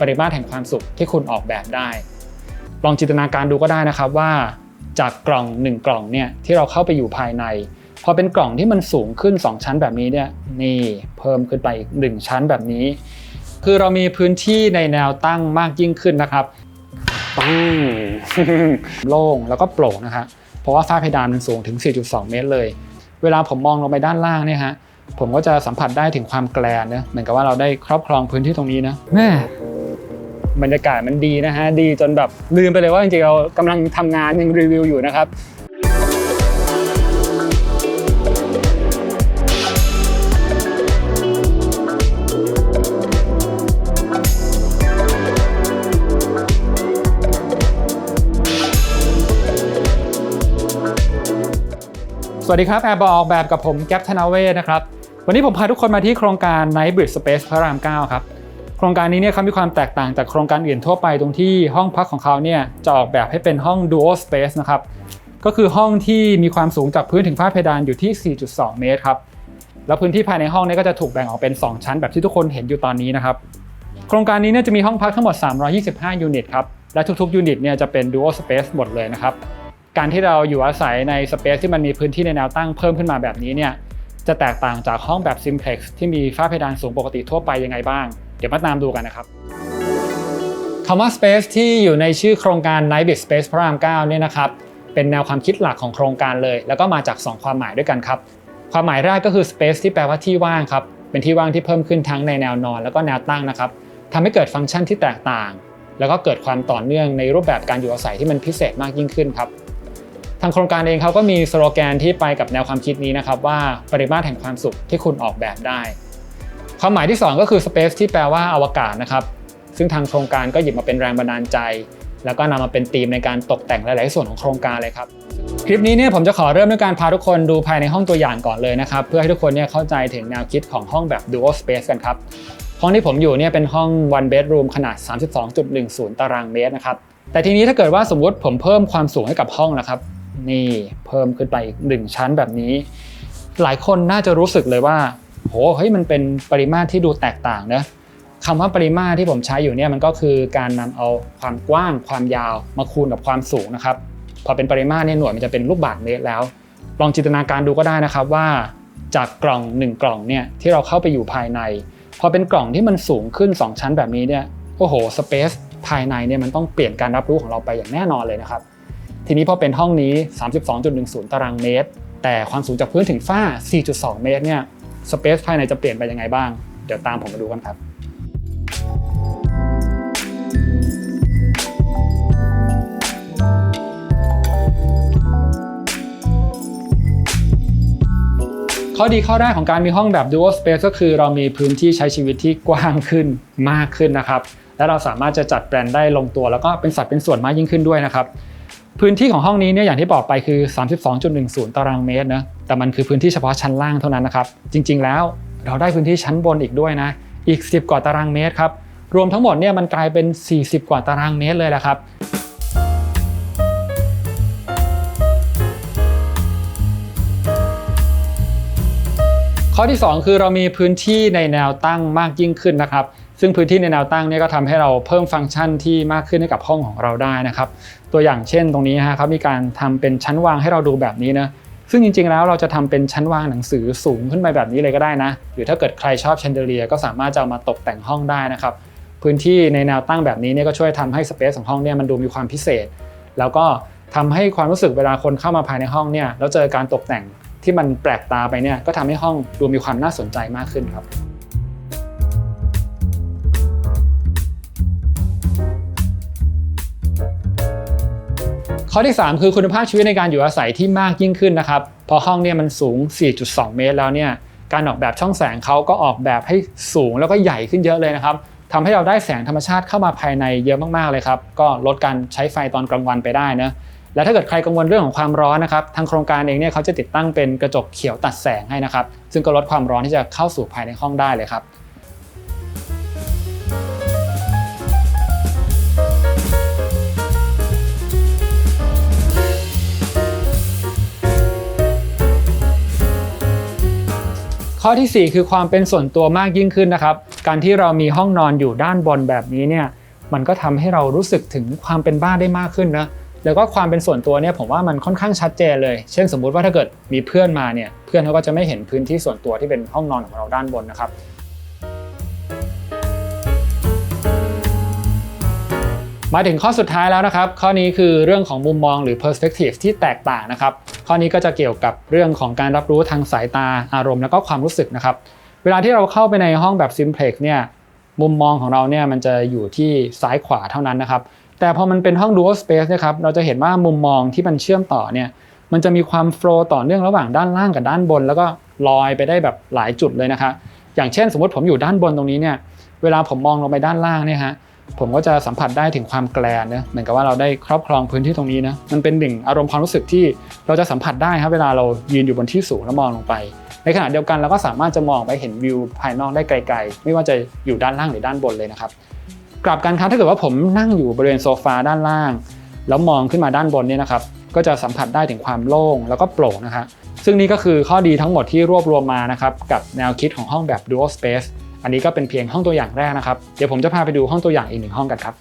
ปริมาตรแห่งความสุขที่คุณออกแบบได้ ลองจินตนาการดูก็ได้นะครับว่า จากกล่อง 1 กล่องเนี่ยที่เราเข้าไปอยู่ภายใน พอเป็นกล่องที่มันสูงขึ้น 2 ชั้นแบบนี้เนี่ยนี่เพิ่มขึ้นไปอีก 1 ชั้นแบบนี้ คือเรามีพื้นที่ในแนวตั้งมากยิ่งขึ้นนะครับปังโล่งแล้วก็โปร่งนะครับเพราะว่าฝ้าเพดานมันสูงถึง 4.2 เมตรเลย เวลาผมมองลงไปด้านล่างเนี่ยฮะผมก็จะสัมผัสได้ถึงความแกลนนะเหมือนกับว่าเราได้ครอบครองพื้นที่ตรงนี้นะแม่ บรรยากาศมันดีนะฮะดีจนแบบลืมไปเลยว่าจริงๆเรากำลังทำงานยังรีวิวอยู่นะครับ สวัสดีครับ แอร์บอลออกแบบกับผมแก๊ปธนาเวศนะครับ วันนี้ผมพาทุกคนมาที่โครงการ Night Bridge Space พระราม 9 ครับ โครงการนี้เนี่ยเขามีความแตกต่างจากโครงการอื่นทั่วไปตรงที่ห้องพักของเขาเนี่ยจะออกแบบให้เป็นห้อง Dual Space นะครับก็คือห้องที่มีความสูงจากพื้นถึงฝ้าเพดานอยู่ที่ 4.2 เมตรครับแล้วพื้นที่ภายในห้องเนี้ก็จะถูกแบ่งออกเป็น 2 ชั้นแบบที่ทุกคนเห็นอยู่ตอนนี้นะครับโครงการนี้เนี่ยจะมีห้องพักทั้งหมด 325 ยูนิตครับและทุกๆยูนิตเนี่ยจะเป็น Dual Space หมดเลยนะครับการที่เราอยู่อาศัยในสเปซที่มันมีพื้นที่ในแนวตั้งเพิ่มขึ้นมาแบบนี้เนี่ยจะแตกต่างจากห้องแบบ Simplex ที่มีฝ้าเพดานสูงปกติทั่วไปยังไงบ้าง เดี๋ยวมาตามดูกันนะครับคำว่า Space ที่อยู่ในชื่อโครงการ Night Bit Space พระราม9เนี่ยนะครับเป็นแนวความคิดหลักของโครงการเลย แล้วก็มาจาก 2 ความหมายด้วยกันครับ ความหมายแรกก็คือ Space ที่แปลว่าที่ว่างครับเป็นที่ว่างที่เพิ่มขึ้นทั้งในแนวนอน แล้วก็แนวตั้งนะครับทำให้เกิดฟังก์ชันที่แตกต่าง แล้วก็เกิดความต่อเนื่องในรูปแบบการอยู่อาศัยที่มันพิเศษมากยิ่งขึ้นครับทางโครงการเองเขาก็มีสโลแกนที่ไปกับแนวความคิดนี้นะครับว่าปริมาตรแห่งความสุขที่คุณออกแบบได้ ความหมายที่ 2 ก็คือ Space ที่แปลว่าอวกาศนะครับ ซึ่งทางโครงการก็หยิบมาเป็นแรงบันดาลใจ แล้วก็นำมาเป็นธีมในการตกแต่งหลาย ๆ ส่วนของโครงการเลยครับ คลิปนี้เนี่ยผมจะขอเริ่มด้วยการพาทุกคนดูภายในห้องตัวอย่างก่อนเลยนะครับ เพื่อให้ทุกคนเนี่ยเข้าใจถึงแนวคิดของห้องแบบ Dual Space กันครับ ห้องที่ผมอยู่เนี่ยเป็นห้อง one bedroom ขนาด 32.10 ตารางเมตรนะครับ แต่ทีนี้ถ้าเกิดว่าสมมติผมเพิ่มความสูงให้กับห้องนะครับ นี่เพิ่มขึ้นไปอีกหนึ่งชั้นแบบนี้ หลายคนน่าจะรู้สึกเลยว่า โหเฮ้ยมันเป็นปริมาตรที่ดูแตกต่างนะคำว่าปริมาตรที่ผมใช้อยู่เนี่ยมันก็คือการนำเอาความกว้างความยาวมาคูณกับความสูงนะครับ พอเป็นปริมาตรเนี่ยหน่วยมันจะเป็นลูกบาศก์เมตรแล้ว ลองจินตนาการดูก็ได้นะครับว่า จากกล่อง 1 กล่องเนี่ยที่เราเข้าไปอยู่ภายใน พอเป็นกล่องที่มันสูงขึ้น 2 ชั้นแบบนี้เนี่ยโอ้โหสเปซภายในเนี่ยมันต้องเปลี่ยนการรับรู้ของเราไปอย่างแน่นอนเลยนะครับ ทีนี้พอเป็นห้องนี้ 32.10 ตารางเมตร แต่ความสูงจากพื้นถึงฝ้า 4.2 เมตรเนี่ย สเปซภายในจะเปลี่ยนไปยังไงบ้าง เดี๋ยวตามผมมาดูกันครับข้อดีข้อแรกของการมีห้องแบบ Dual Space ก็คือเรามีพื้นที่ใช้ชีวิตที่กว้างขึ้นมากขึ้นนะครับ และเราสามารถจะจัดแปลนได้ลงตัว แล้วก็เป็นสัดเป็นส่วนมากยิ่งขึ้นด้วยนะครับ พื้นที่ของห้องนี้เนี่ยอย่างที่บอกไปคือ 32.10 ตารางเมตรนะแต่มันคือพื้นที่เฉพาะชั้นล่างเท่านั้นนะครับ จริง ๆ แล้วเราได้พื้นที่ชั้นบนอีกด้วยนะ อีก 10 กว่าตารางเมตรครับ รวมทั้งหมดเนี่ยมันกลายเป็น 40 กว่าตารางเมตรเลยแหละครับข้อที่ 2 คือเรามีพื้นที่ในแนวตั้งมากยิ่งขึ้นนะครับ ซึ่งพื้นที่ในแนวตั้งเนี่ยก็ทำให้เราเพิ่มฟังก์ชันที่มากขึ้นให้กับห้องของเราได้นะครับ ตัวอย่างเช่นตรงนี้ฮะเขามีการทำเป็นชั้นวางให้เราดูแบบนี้นะซึ่งจริงๆ แล้วเราจะทำเป็นชั้นวางหนังสือสูงขึ้นไปแบบนี้เลยก็ได้นะ หรือถ้าเกิดใครชอบแชนเดเลียก็สามารถจะเอามาตกแต่งห้องได้นะครับ พื้นที่ในแนวตั้งแบบนี้เนี่ยก็ช่วยทำให้สเปซของห้องเนี่ยมันดูมีความพิเศษ แล้วก็ทำให้ความรู้สึกเวลาคนเข้ามาภายในห้องเนี่ยแล้วเจอการตกแต่งที่มันแปลกตาไปเนี่ยก็ทำให้ห้องดูมีความน่าสนใจมากขึ้นครับ ข้อที่ 3 คือคุณภาพชีวิตในการอยู่อาศัยที่มากยิ่งขึ้นนะครับพอห้องเนี่ยมันสูง 4.2 เมตรแล้วเนี่ยการออกแบบช่องแสงเขาก็ออกแบบให้สูงแล้วก็ใหญ่ขึ้นเยอะเลยนะครับทำให้เราได้แสงธรรมชาติเข้ามาภายในเยอะมากๆเลยครับก็ลดการใช้ไฟตอนกลางวันไปได้นะและถ้าเกิดใครกังวลเรื่องของความร้อนนะครับทางโครงการเองเนี่ยเขาจะติดตั้งเป็นกระจกเขียวตัดแสงให้นะครับซึ่งก็ลดความร้อนที่จะเข้าสู่ภายในห้องได้เลยครับ ข้อทีสี่ 4 คือความเป็นส่วนตัวมากยิ่งขึ้นนะครับ การที่เรามีห้องนอนอยู่ด้านบนแบบนี้เนี่ยมันก็ทำให้เรารู้สึกถึงความเป็นบ้านได้มากขึ้นนะแล้วก็ความเป็นส่วนตัวเนี่ยผมว่ามันค่อนข้างชัดเจนเลย เช่นสมมุติว่าถ้าเกิดมีเพื่อนมาเนี่ยเพื่อนเขาก็จะไม่เห็นพื้นที่ส่วนตัวที่เป็นห้องนอนของเราด้านบนนะครับ มาถึงข้อสุดท้ายแล้วนะครับ ข้อนี้คือเรื่องของมุมมองหรือ perspective ที่แตกต่างนะครับ ข้อนี้ก็จะเกี่ยวกับเรื่องของการรับรู้ทางสายตาอารมณ์แล้วก็ความรู้สึกนะครับ เวลาที่เราเข้าไปในห้องแบบ simplex เนี่ยมุมมองของเราเนี่ยมันจะอยู่ที่ซ้ายขวาเท่านั้นนะครับ แต่พอมันเป็นห้อง dual space นะครับเราจะเห็นว่ามุมมองที่มันเชื่อมต่อเนี่ยมันจะมีความโฟล์ต่อเนื่องระหว่างด้านล่างกับด้านบน แล้วก็ลอยไปได้แบบหลายจุดเลยนะคะ อย่างเช่น สมมติผมอยู่ด้านบนตรงนี้เนี่ยเวลาผมมองลงไปด้านล่างเนี่ยฮะ ผมก็จะสัมผัสได้ถึงความแกลนนะเหมือนกับว่าเราได้ครอบครองพื้นที่ตรงนี้นะมันเป็นหนึ่งอารมณ์ความรู้สึกที่เราจะสัมผัสได้ครับเวลาเรายืนอยู่บนที่สูงแล้วมองลงไป ในขณะเดียวกันเราก็สามารถจะมองไปเห็นวิวภายนอกได้ไกล ๆ ไม่ว่าจะอยู่ด้านล่างหรือด้านบนเลยนะครับกลับกันครับถ้าเกิดว่าผมนั่งอยู่บริเวณโซฟาด้านล่าง แล้วมองขึ้นมาด้านบนเนี่ยนะครับก็จะสัมผัสได้ถึงความโล่งแล้วก็โปร่งนะครับซึ่งนี่ก็คือข้อดีทั้งหมดที่รวบรวมมานะครับกับแนวคิดของห้องแบบ dual space อันนี้ก็เป็นเพียงห้องตัวอย่างแรกนะครับ เดี๋ยวผมจะพาไปดูห้องตัวอย่างอีกหนึ่งห้องกันครับ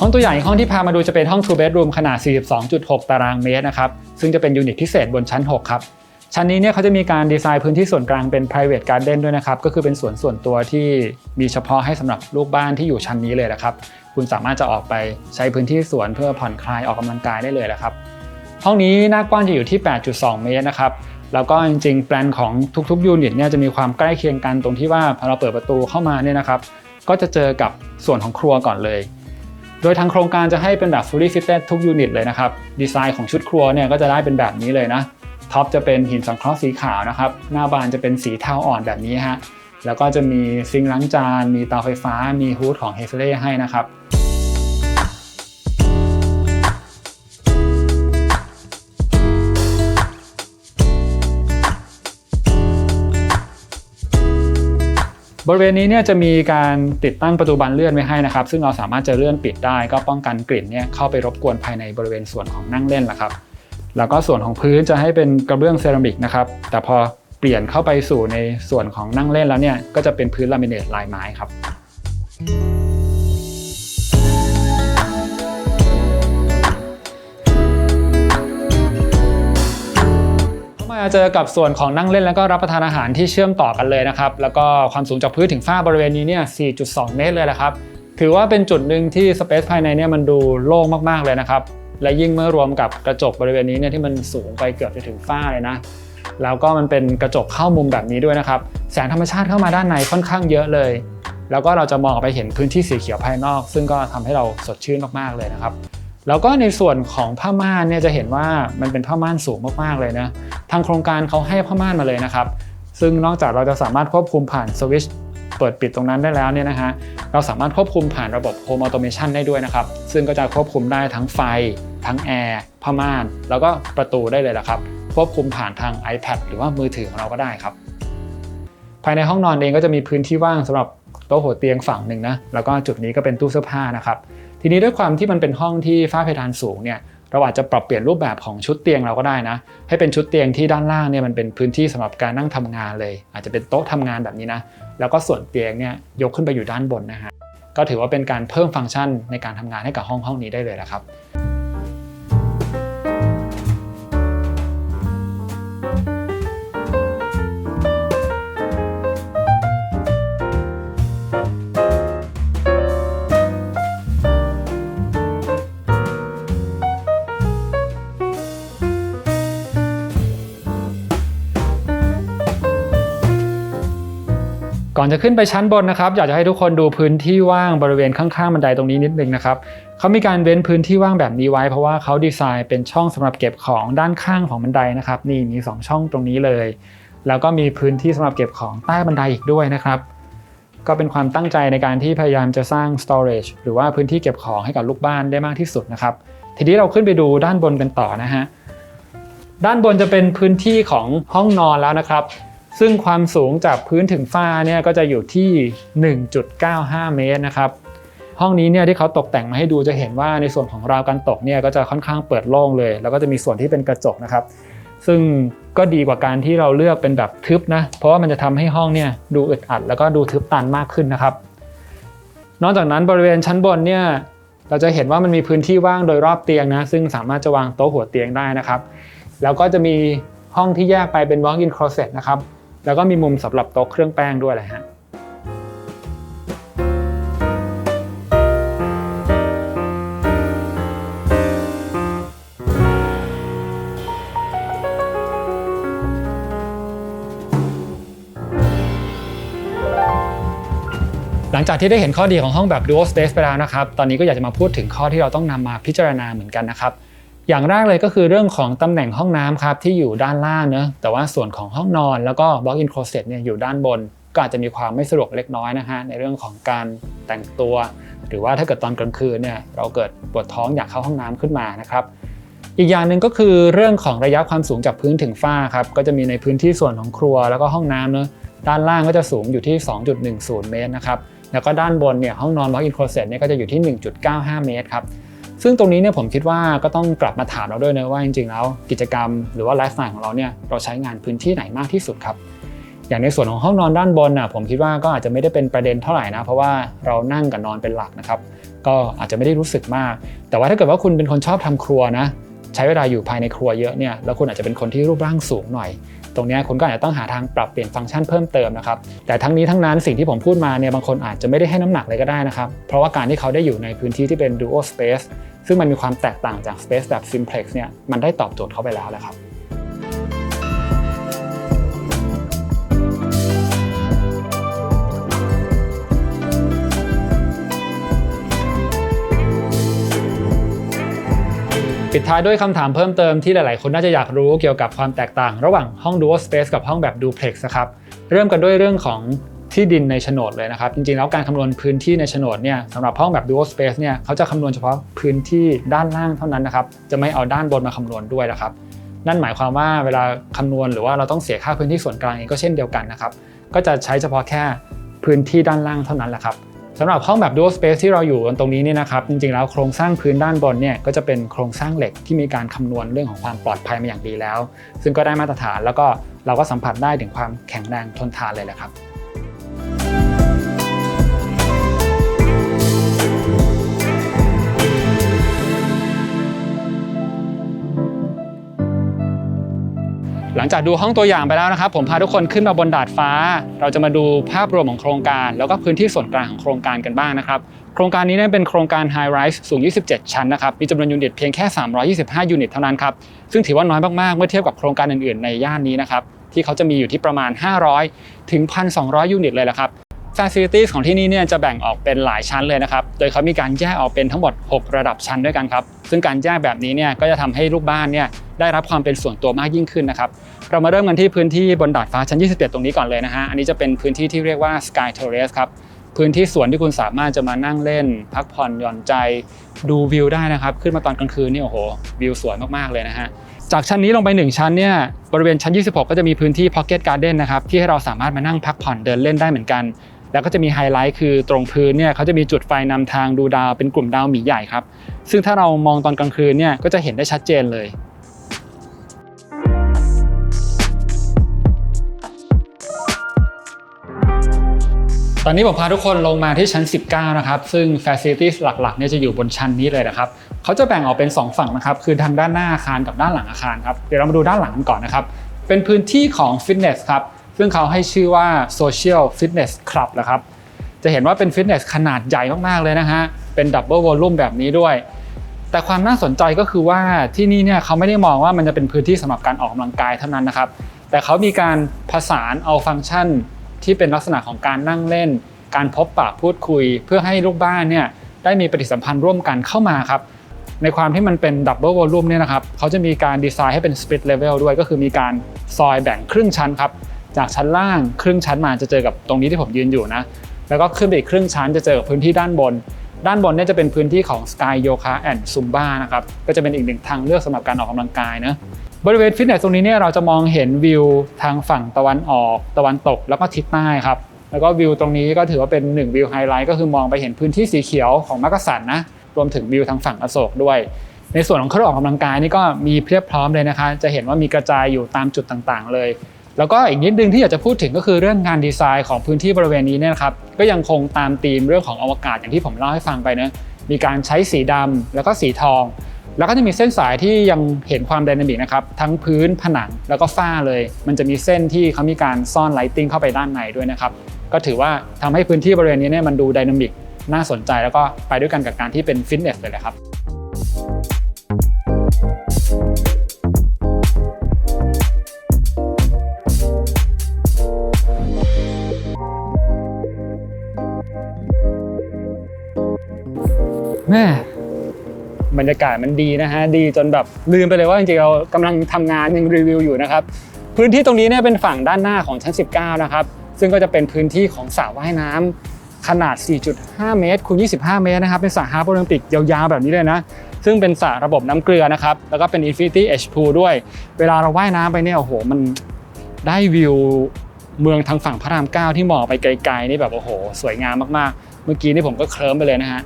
ห้องตัวอย่างอีกห้องที่พามาดูจะเป็นห้อง two bedroom ขนาด 42.6 ตารางเมตรนะครับ ซึ่งจะเป็นยูนิตพิเศษบนชั้น 6 ครับ ชั้นนี้เนี่ยเขาจะมีการดีไซน์พื้นที่ส่วนกลางเป็น private garden ด้วยนะครับ ก็คือเป็นสวนส่วนตัวที่มีเฉพาะให้สำหรับลูกบ้านที่อยู่ชั้นนี้เลยนะครับ คุณสามารถจะออกไปใช้พื้นที่สวนเพื่อผ่อนคลายออกกำลังกายได้เลยนะครับ ห้องนี้หน้ากว้างจะอยู่ที่ 8.2 เมตรนะครับ แล้วก็จริงๆ แปลนของทุกๆยูนิตเนี่ยจะมีความใกล้เคียงกันตรงที่ว่าพอเราเปิดประตูเข้ามาเนี่ยนะครับ ก็จะเจอกับส่วนของครัวก่อนเลยโดยทางโครงการจะให้เป็นแบบ fully fitted ทุกยูนิตเลยนะครับ ดีไซน์ของชุดครัวเนี่ยก็จะได้เป็นแบบนี้เลยนะ ท็อปจะเป็นหินสังเคราะห์สีขาวนะครับ หน้าบานจะเป็นสีเทาอ่อนแบบนี้ฮะ แล้วก็จะมีซิงค์ล้างจาน มีเตาไฟฟ้า มีฮูดของเฮฟเล่ให้นะครับบริเวณนี้เนี่ยจะมีการติดตั้งประตูบานเลื่อนไว้ให้นะครับ ซึ่งเราสามารถจะเลื่อนปิดได้ก็ป้องกันกลิ่นเนี่ยเข้าไปรบกวนภายในบริเวณส่วนของนั่งเล่นละครับ แล้วก็ส่วนของพื้นจะให้เป็นกระเบื้องเซรามิกนะครับ แต่พอเปลี่ยนเข้าไปสู่ในส่วนของนั่งเล่นแล้วเนี่ย ก็จะเป็นพื้นลามิเนตลายไม้ครับ มาเจอกับส่วนของนั่งเล่นแล้วก็รับประทานอาหารที่เชื่อมต่อกันเลยนะครับ แล้วก็ความสูงจากพื้นถึงฝ้าบริเวณนี้เนี่ย 4.2 เมตรเลยนะครับ ถือว่าเป็นจุดหนึ่งที่สเปซภายในเนี่ยมันดูโล่งมากๆเลยนะครับ และยิ่งเมื่อรวมกับกระจกบริเวณนี้เนี่ยที่มันสูงไปเกือบจะถึงฝ้าเลยนะแล้วก็มันเป็นกระจกเข้ามุมแบบนี้ด้วยนะครับ แสงธรรมชาติเข้ามาด้านในค่อนข้างเยอะเลย แล้วก็เราจะมองออกไปเห็นพื้นที่สีเขียวภายนอก ซึ่งก็ทำให้เราสดชื่นมากๆเลยนะครับ แล้วก็ในส่วนของผ้าม่านเนี่ยจะเห็นว่ามันเป็นผ้าม่านสูงมากๆเลยนะ ทางโครงการเขาให้ผ้าม่านมาเลยนะครับ ซึ่งนอกจากเราจะสามารถควบคุมผ่านสวิตช์ เปิดปิดตรงนั้นได้แล้วเนี่ยนะฮะเราสามารถควบคุมผ่านระบบ Home Automation ได้ด้วยนะครับ ซึ่งก็จะควบคุมได้ทั้งไฟ ทั้งแอร์ผ้าม่าน แล้วก็ประตูได้เลยละครับ ควบคุมผ่านทาง iPad หรือว่ามือถือของเราก็ได้ครับ ภายในห้องนอนเองก็จะมีพื้นที่ว่างสำหรับโต๊ะหัวเตียงฝั่งหนึ่งนะแล้วก็จุดนี้ก็เป็นตู้เสื้อผ้านะครับทีนี้ด้วยความที่มันเป็นห้องที่ฝ้าเพดานสูงเนี่ยเราอาจจะปรับเปลี่ยนรูปแบบของชุดเตียงเราก็ได้นะ ให้เป็นชุดเตียงที่ด้านล่างเนี่ยมันเป็นพื้นที่สำหรับการนั่งทำงานเลย อาจจะเป็นโต๊ะทำงานแบบนี้นะ แล้วก็ส่วนเตียงเนี่ยยกขึ้นไปอยู่ด้านบนนะฮะก็ถือว่าเป็นการเพิ่มฟังก์ชันในการทำงานให้กับห้องห้องนี้ได้เลยละครับ อนจะขึ้นไปชั้นบนนะครับ อยากจะให้ทุกคนดูพื้นที่ว่างบริเวณข้างๆบันไดตรงนี้นิดนึงนะครับเขามีการเว้นพื้นที่ว่างแบบนี้ไว้ เพราะว่าเขาดีไซน์เป็นช่องสำหรับเก็บของด้านข้างของบันไดนะครับ นี่มี 2 ช่องตรงนี้เลย แล้วก็มีพื้นที่สำหรับเก็บของใต้บันไดอีกด้วยนะครับ ก็เป็นความตั้งใจในการที่พยายามจะสร้าง storage หรือว่าพื้นที่เก็บของให้กับลูกบ้านได้มากที่สุดนะครับ ทีนี้เราขึ้นไปดูด้านบนกันต่อนะฮะด้านบนจะเป็นพื้นที่ของห้องนอนแล้วนะครับ ซึ่งความสูงจากพื้นถึงฝ้าเนี่ยก็จะอยู่ที่ 1.95 เมตรนะครับ ห้องนี้เนี่ยที่เขาตกแต่งมาให้ดูจะเห็นว่าในส่วนของราวกันตกเนี่ยก็จะค่อนข้างเปิดโล่งเลย แล้วก็จะมีส่วนที่เป็นกระจกนะครับ ซึ่งก็ดีกว่าการที่เราเลือกเป็นแบบทึบนะ เพราะว่ามันจะทำให้ห้องเนี่ยดูอึดอัด แล้วก็ดูทึบตันมากขึ้นนะครับ นอกจากนั้นบริเวณชั้นบนเนี่ยเราจะเห็นว่ามันมีพื้นที่ว่างโดยรอบเตียงนะ ซึ่งสามารถจะวางโต๊ะหัวเตียงได้นะครับ แล้วก็จะมีห้องที่แยกไปเป็น walk-in closet นะครับ แล้วก็มีมุมสำหรับโต๊ะเครื่องแป้งด้วยเลยฮะหลังจากที่ได้เห็นข้อดีของห้องแบบ dual space ไปแล้วนะครับ ตอนนี้ก็อยากจะมาพูดถึงข้อที่เราต้องนำมาพิจารณาเหมือนกันนะครับ อย่างแรกเลยก็คือเรื่องของตำแหน่งห้องน้ำครับที่อยู่ด้านล่างเนอะแต่ว่าส่วนของห้องนอนแล้วก็ walk-in closet เนี่ยอยู่ด้านบน ก็อาจจะมีความไม่สะดวกเล็กน้อยนะฮะในเรื่องของการแต่งตัว หรือว่าถ้าเกิดตอนกลางคืนเนี่ยเราเกิดปวดท้องอยากเข้าห้องน้ำขึ้นมานะครับอีกอย่างหนึ่งก็คือเรื่องของระยะความสูงจากพื้นถึงฝ้าครับก็จะมีในพื้นที่ส่วนของครัวแล้วก็ห้องน้ำเนอะด้านล่างก็จะสูงอยู่ที่ 2.10 เมตรนะครับแล้วก็ด้านบนเนี่ยห้องนอน walk-in closet เนี่ยก็จะอยู่ที่ 1.95 เมตรครับ ซึ่งตรงนี้เนี่ยผมคิดว่าก็ต้องกลับมาถามเราด้วยนะว่าจริงๆแล้วกิจกรรมหรือว่าไลฟ์สไตล์ของเราเนี่ยเราใช้งานพื้นที่ไหนมากที่สุดครับอย่างในส่วนของห้องนอนด้านบนน่ะผมคิดว่าก็อาจจะไม่ได้เป็นประเด็นเท่าไหร่นะ เพราะว่าเรานั่งกับนอนเป็นหลักนะครับ ก็อาจจะไม่ได้รู้สึกมาก แต่ว่าถ้าเกิดว่าคุณเป็นคนชอบทำครัวนะ ใช้เวลาอยู่ภายในครัวเยอะเนี่ยแล้วคุณอาจจะเป็นคนที่รูปร่างสูงหน่อย ตรงนี้คุณก็อาจจะต้องหาทางปรับเปลี่ยนฟังก์ชันเพิ่มเติมนะครับ แต่ทั้งนี้ทั้งนั้นสิ่งที่ผมพูดมาเนี่ยบางคนอาจจะไม่ได้ให้น้ำหนักเลยก็ได้นะครับ เพราะว่าการที่เขาได้อยู่ในพื้นที่ที่เป็น dual space ซึ่งมันมีความแตกต่างจาก space แบบ simplex เนี่ยมันได้ตอบโจทย์เขาไปแล้วแหละครับ ปิดท้ายด้วยคำถามเพิ่มเติมที่หลาย ๆ คนน่าจะอยากรู้เกี่ยวกับความแตกต่าง ระหว่างห้อง dual space กับห้องแบบ duplex นะครับเริ่มกันด้วยเรื่องของที่ดินในโฉนดเลยนะครับ จริง ๆ แล้วการคำนวณพื้นที่ในโฉนดเนี่ยสำหรับห้องแบบ dual space เนี่ยเขาจะคำนวณเฉพาะพื้นที่ด้านล่างเท่านั้นนะครับจะไม่เอาด้านบนมาคำนวณด้วยนะครับ นั่นหมายความว่าเวลาคำนวณหรือว่าเราต้องเสียค่าพื้นที่ส่วนกลางเองก็เช่นเดียวกันนะครับก็จะใช้เฉพาะแค่พื้นที่ด้านล่างเท่านั้นแหละครับ สำหรับห้องแบบ dual space ที่เราอยู่ตรงนี้เนี่ยนะครับจริงๆแล้วโครงสร้างพื้นด้านบนเนี่ยก็จะเป็นโครงสร้างเหล็กที่มีการคำนวณเรื่องของความปลอดภัยมาอย่างดีแล้ว ซึ่งก็ได้มาตรฐานแล้วก็เราก็สัมผัสได้ถึงความแข็งแรงทนทานเลยแหละครับ หลังจากดูห้องตัวอย่างไปแล้วนะครับ ผมพาทุกคนขึ้นมาบนดาดฟ้า เราจะมาดูภาพรวมของโครงการ แล้วก็พื้นที่ส่วนกลางของโครงการกันบ้างนะครับ โครงการนี้เนี่ยเป็นโครงการ High Rise สูง 27 ชั้นนะครับ มีจำนวนยูนิตเพียงแค่ 325 ยูนิตเท่านั้นครับ ซึ่งถือว่าน้อยมาก ๆ เมื่อเทียบกับโครงการอื่น ๆ ในย่านนี้นะครับ ที่เขาจะมีอยู่ที่ประมาณ 500 ถึง 1,200 ยูนิตเลยละครับ Facilities ของที่นี่เนี่ยจะแบ่งออกเป็นหลายชั้นเลยนะครับ โดยเขามีการแยกออกเป็นทั้งหมด 6 ระดับชั้นด้วยกันครับ ซึ่งการแยกแบบนี้เนี่ยก็จะทำให้ลูกบ้านเนี่ยได้รับความเป็นส่วนตัวมากยิ่งขึ้นนะครับ เรามาเริ่มกันที่พื้นที่บนดาดฟ้าชั้น27ตรงนี้ก่อนเลยนะฮะ อันนี้จะเป็นพื้นที่ที่เรียกว่า Sky Terrace ครับ พื้นที่สวนที่คุณสามารถจะมานั่งเล่น พักผ่อนหย่อนใจ ดูวิวได้นะครับ ขึ้นมาตอนกลางคืนนี่โอ้โห วิวสวยมากๆเลยนะฮะจากชั้นนี้ลงไป 1 ชั้นเนี่ยบริเวณชั้น 26 ก็จะมีพื้นที่ Pocket Garden นะครับที่ให้เราสามารถมานั่งพักผ่อนเดินเล่นได้เหมือนกัน แล้วก็จะมีไฮไลท์คือตรงพื้นเนี่ยเขาจะมีจุดไฟนำทางดูดาวเป็นกลุ่มดาวหมีใหญ่ครับ ซึ่งถ้าเรามองตอนกลางคืนเนี่ยก็จะเห็นได้ชัดเจนเลยตอนนี้ผมพาทุกคนลงมาที่ชั้น 19 นะครับ ซึ่ง Facilities หลักๆเนี่ยจะอยู่บนชั้นนี้เลยนะครับ เขาจะแบ่งออกเป็น 2 ฝั่งนะครับ คือทางด้านหน้าอาคารกับด้านหลังอาคารครับ เดี๋ยวเรามาดูด้านหลังกันก่อนนะครับ เป็นพื้นที่ของฟิตเนสครับ ซึ่งเขาให้ชื่อว่า Social Fitness Club นะครับ จะเห็นว่าเป็นฟิตเนสขนาดใหญ่มากๆเลยนะฮะ เป็นดับเบิลวอลลุ่มแบบนี้ด้วย แต่ความน่าสนใจก็คือว่าที่นี่เนี่ยเขาไม่ได้มองว่ามันจะเป็นพื้นที่สำหรับการออกกำลังกายเท่านั้นนะครับ แต่เขามีการผสานเอาฟังก์ชันที่เป็นลักษณะของการนั่งเล่น การพบปะพูดคุย เพื่อให้ลูกบ้านเนี่ยได้มีปฏิสัมพันธ์ร่วมกันเข้ามาครับในความที่มันเป็นดับเบิลวอลลุ่มเนี่ยนะครับเขาจะมีการดีไซน์ให้เป็นสป i ตเลเวลด้วย ก็คือมีการซอยแบ่งครึ่งชั้นครับ จากชั้นล่างครึ่งชั้นมาจะเจอกับตรงนี้ที่ผมยืนอยู่นะ แล้วก็ขึ้นไปอีกครึ่งชั้นจะเจอกับพื้นที่ด้านบน ด้านบนเนี่ยจะเป็นพื้นที่ของ Sky Yoga and Zumba นะครับ ก็จะเป็นอีกหนึ่งทางเลือกสำหรับการออกกำลังกายนะบริเวณฟิตเนสตรงนี้เนี่ยเราจะมองเห็นวิวทางฝั่งตะวันออกตะวันตกแล้วก็ทิศใต้ครับ แล้วก็วิวตรงนี้ก็ถือว่าเป็นหนึ่งวิวไฮไลท์ก็คือมองไปเห็นพื้นที่สีเขียวของมักกะสันนะรวมถึงวิวทางฝั่งอโศกด้วย ในส่วนของเครื่องออกกำลังกายนี่ก็มีเพียบพร้อมเลยนะคะ จะเห็นว่ามีกระจายอยู่ตามจุดต่างๆ เลย แล้วก็อีกนิดนึงที่อยากจะพูดถึงก็คือเรื่องงานดีไซน์ของพื้นที่บริเวณนี้เนี่ยนะครับก็ยังคงตามธีมเรื่องของอวกาศอย่างที่ผมเล่าให้ฟังไปนะมีการใช้สีดำแล้วก็สีทอง แล้วก็จะมีเส้นสายที่ยังเห็นความไดนามิกนะครับทั้งพื้นผนังแล้วก็ฝ้าเลย มันจะมีเส้นที่เขามีการซ่อนไลติ้งเข้าไปด้านในด้วยนะครับก็ถือว่าทำให้พื้นที่บริเวณนี้เนี่ยมันดูไดนามิกน่าสนใจแล้วก็ไปด้วยกันกับการที่เป็นฟิตเนสเลยแหละครับ แม่บรรยากาศมันดีนะฮะดีจนแบบลืมไปเลยว่าจริงๆเรากำลังทำงานยังรีวิวอยู่นะครับ พื้นที่ตรงนี้เนี่ยเป็นฝั่งด้านหน้าของชั้น 19 นะครับ ซึ่งก็จะเป็นพื้นที่ของสระว่ายน้ำขนาด 4.5 เมตรคูณ25 เมตรนะครับ เป็นสระฮาร์ปโอลิมปิกยาวๆแบบนี้เลยนะ ซึ่งเป็นสระระบบน้ำเกลือนะครับ แล้วก็เป็น Infinity Edge Pool ด้วย เวลาเราว่ายน้ำไปเนี่ย โอ้โห มันได้วิวเมืองทางฝั่งพระรามเก้าที่มองไปไกลๆ นี่แบบ โอ้โห สวยงามมากๆ เมื่อกี้นี่ผมก็เคลิ้มไปเลยนะฮะ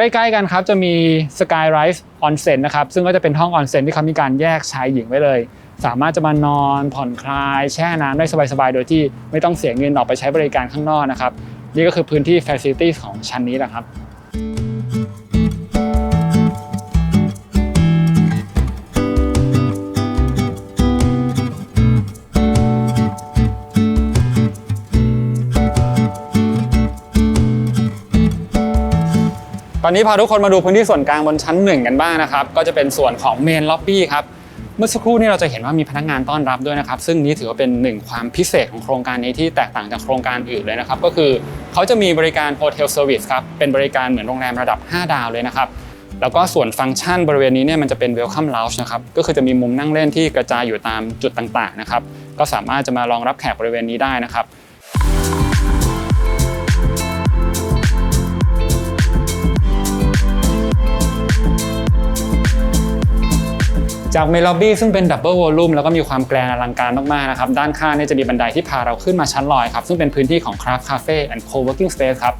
ใกล้ๆกันครับจะมี Sky Rise Onsen นะครับซึ่งก็จะเป็นห้องออนเซ็นที่เขามีการแยกชายหญิงไว้เลย สามารถจะมานอนผ่อนคลาย แช่น้ำได้สบายๆ โดยที่ไม่ต้องเสียเงินออกไปใช้บริการข้างนอกนะครับ นี่ก็คือพื้นที่ Facilities ของชั้นนี้แหละครับ อนนี้พาทุกคนมาดูพื้นที่ส่วนกลางบนชั้นหนึ่งกันบ้างนะครับ ก็จะเป็นส่วนของเมนล็อบบี้ครับ เมื่อสักครู่นี้เราจะเห็นว่ามีพนักงานต้อนรับด้วยนะครับ ซึ่งนี้ถือว่าเป็นหนึ่งความพิเศษของโครงการนี้ที่แตกต่างจากโครงการอื่นเลยนะครับ ก็คือเขาจะมีบริการโฮเทลเซอร์วิสครับ เป็นบริการเหมือนโรงแรมระดับ 5 ดาวเลยนะครับ แล้วก็ส่วนฟังก์ชันบริเวณนี้เนี่ยมันจะเป็น Welcome Lounge นะครับ ก็คือจะมีมุมนั่งเล่นที่กระจายอยู่ตามจุดต่างๆนะครับ ก็สามารถจะมารองรับแขกบริเวณนี้ได้นะครับ จากเมลอบบี้ซึ่งเป็นดับเบิลวอลลุ่มแล้วก็มีความแกรนอลังการมากๆนะครับด้านข้างเนี่ยจะมีบันไดที่พาเราขึ้นมาชั้นลอยครับซึ่งเป็นพื้นที่ของ Craft Cafe and Co-working Space ครับ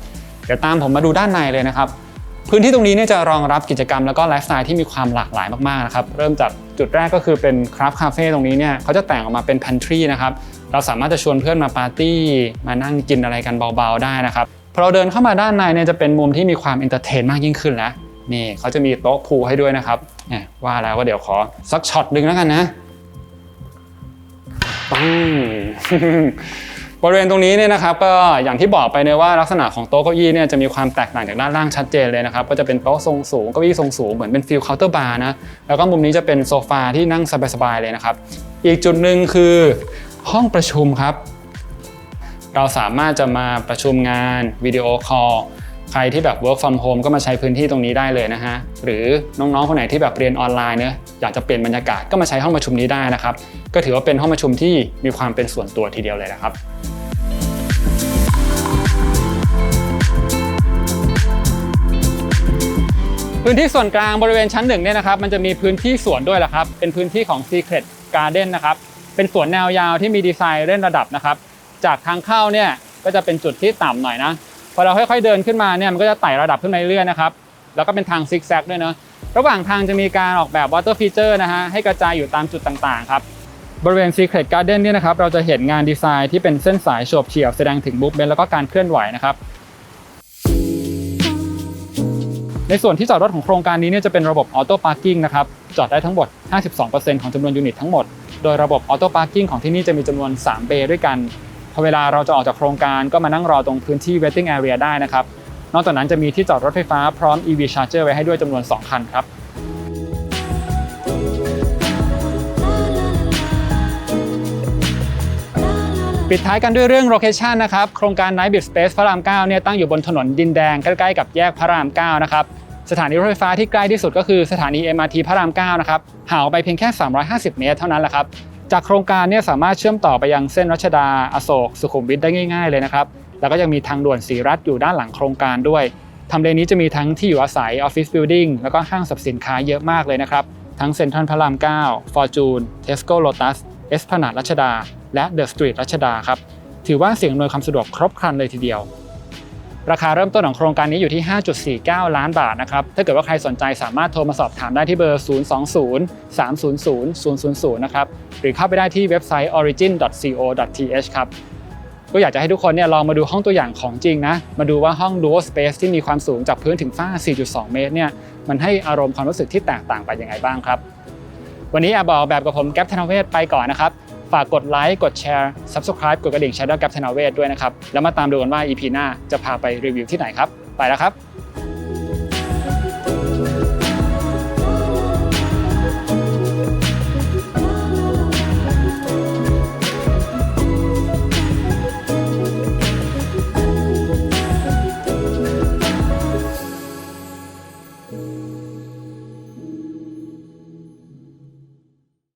เดี๋ยวตามผมมาดูด้านในเลยนะครับพื้นที่ตรงนี้เนี่ยจะรองรับกิจกรรมแล้วก็ไลฟ์สไตล์ที่มีความหลากหลายมากๆนะครับเริ่มจากจุดแรกก็คือเป็น Craft Cafe ตรงนี้เนี่ยเขาจะแต่งออกมาเป็น pantry นะครับเราสามารถจะชวนเพื่อนมาปาร์ตี้ มานั่งกินอะไรกันเบาๆได้นะครับพอเราเดินเข้ามาด้านในเนี่ยจะเป็นมุมที่มีความเอนเตอร์เทนมากยิ่งขึ้นแล้ว นี่เขาจะมีโต๊ะพูให้ด้วยนะครับว่าแล้วว่าเดี๋ยวขอสักช็อตหนึ่งแล้วกันนะปังบริเวณตรงนี้เนี่ยนะครับก็อย่างที่บอกไปเนี่ยว่าลักษณะของโต๊ะเก้าอี้เนี่ยจะมีความแตกต่างจากด้านล่างชัดเจนเลยนะครับก็จะเป็นโต๊ะทรงสูงเก้าอี้ทรงสูงเหมือนเป็นฟิลเคาน์เตอร์บาร์นะแล้วก็มุมนี้จะเป็นโซฟาที่นั่งสบายๆเลยนะครับ อีกจุดหนึ่งคือห้องประชุมครับ เราสามารถจะมาประชุมงานวิดีโอคอล ใครที่แบบ work from home ก็มาใช้พื้นที่ตรงนี้ได้เลยนะฮะ หรือน้องๆ คนไหนที่แบบเรียนออนไลน์เนะอยากจะเปลี่ยนบรรยากาศก็มาใช้ห้องประชุมนี้ได้นะครับ ก็ถือว่าเป็นห้องประชุมที่มีความเป็นส่วนตัวทีเดียวเลยนะครับพื้นที่ส่วนกลางบริเวณชั้นหนึ่งเนี่ยนะครับมันจะมีพื้นที่สวนด้วยละครับ เป็นพื้นที่ของ Secret Garden นะครับ เป็นสวนแนวยาวที่มีดีไซน์เล่นระดับนะครับ จากทางเข้าเนี่ยก็จะเป็นจุดที่ต่ำหน่อยนะ อเราค่อยๆเดินขึ้นมาเนี่ยมันก็จะไต่ระดับขึ้นมาเรื่อยๆนะครับแล้วก็เป็นทางซิกแซกด้วยเนาะระหว่างทางจะมีการออกแบบ water feature นะฮะให้กระจายอยู่ตามจุดต่างๆครับบริเวณ Secret Garden เนี่ยนะครับเราจะเห็นงานดีไซน์ที่เป็นเส้นสายโฉบเฉี่ยวแสดงถึงมูฟเมนแล้วก็การเคลื่อนไหวนะครับในส่วนที่จอดรถของโครงการนี้เนี่ยจะเป็นระบบออโต้พาร์กิ้งนะครับจอดได้ทั้งหมด 52%ของจำนวนยูนิตทั้งหมด โดยระบบออโต้พาร์กิ้งของที่นี่จะมีจำนวน 3 เบย์ด้วยกัน พอเวลาเราจะออกจากโครงการก็มานั่งรอตรงพื้นที่ waiting area ได้นะครับ นอกจากนั้นจะมีที่จอดรถไฟฟ้าพร้อม EV charger ไว้ให้ด้วยจำนวน 2 คันครับปิดท้ายกันด้วยเรื่องโลเคชันนะครับ โครงการ Night Beat Space พระราม 9 เนี่ยตั้งอยู่บนถนนดินแดงใกล้ๆกับแยกพระราม 9 นะครับ สถานีรถไฟฟ้าที่ใกล้ที่สุดก็คือสถานี MRT พระราม 9 นะครับห่างออกไปเพียงแค่ 350 เมตรเท่านั้นแหละครับ จากโครงการเนี่ยสามารถเชื่อมต่อไปยังเส้นรัชดาอโศกสุขุมวิทได้ง่าย ๆเลยนะครับ แล้วก็ยังมีทางด่วนสีรัฐอยู่ด้านหลังโครงการด้วยทำเลนี้จะมีทั้งที่อยู่อาศัยออฟฟิศบิลดิ่งแล้วก็ห้างสรรพสินค้าเยอะมากเลยนะครับ ทั้งเซ็นทรัลพระราม9ฟอร์จูนเทสโก้โลตัสเอสพนาดรัชดา และเดอะสตรีทรัชดาครับ ถือว่าเสิ่งอำนวยความสะดวกครบครันเลยทีเดียว ราคาเริ่มต้นของโครงการนี้อยู่ที่ 5.49 ล้านบาทนะครับ ถ้าเกิดว่าใครสนใจสามารถโทรมาสอบถามได้ที่เบอร์ 020 300 000 นะครับ หรือเข้าไปได้ที่เว็บไซต์ origin.co.th ครับ ก็อยากจะให้ทุกคนเนี่ยลองมาดูห้องตัวอย่างของจริงนะ มาดูว่าห้อง dual space ที่มีความสูงจากพื้นถึงฝ้า 4.2 เมตรเนี่ย มันให้อารมณ์ความรู้สึกที่แตกต่างไปยังไงบ้างครับ วันนี้อบบอกแบบกับผมแก๊ปธนเวศไปก่อนนะครับ ฝากกดไลค์กดแชร์ Subscribe กดกระดิ่ง Shadow แก๊ปธนเวทด้วยนะครับ แล้วมาตามดูกันว่า EP หน้าจะพาไปรีวิวที่ไหนครับ ไปแล้วครับ